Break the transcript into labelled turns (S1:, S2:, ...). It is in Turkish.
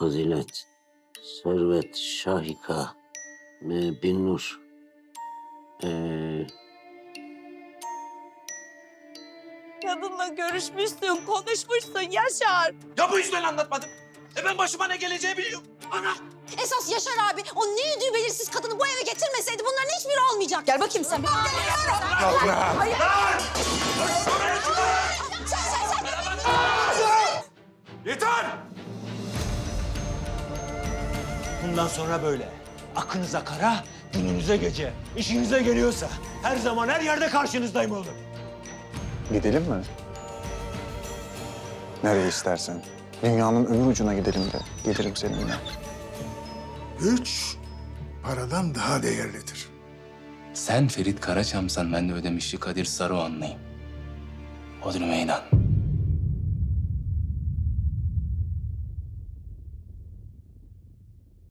S1: Fazilet, Servet, Şahika, e, Binnur. Ee,
S2: Kadınla görüşmüşsün, konuşmuşsun Yaşar.
S3: Ya bu yüzden anlatmadım. E ben başıma ne geleceği biliyorum. Ana!
S2: Esas Yaşar abi o ne yüdüğü belirsiz kadını bu eve getirmeseydi bunların hiçbiri olmayacak. Gel bakayım sen. Hayır. Sen, sen, sen.
S3: Yeter!
S4: Bundan sonra böyle. Akınıza kara, gününüze gece. İşinize geliyorsa her zaman her yerde karşınızdayım oğlum.
S5: Gidelim mi? Nereye istersen. Dünyanın öbür ucuna gidelim de gelirim seninle.
S6: Güç paradan daha değerlidir.
S7: Sen Ferit Karaçam'san ben de ödemişli Kadir Saruhanlıyım. Odri meydan.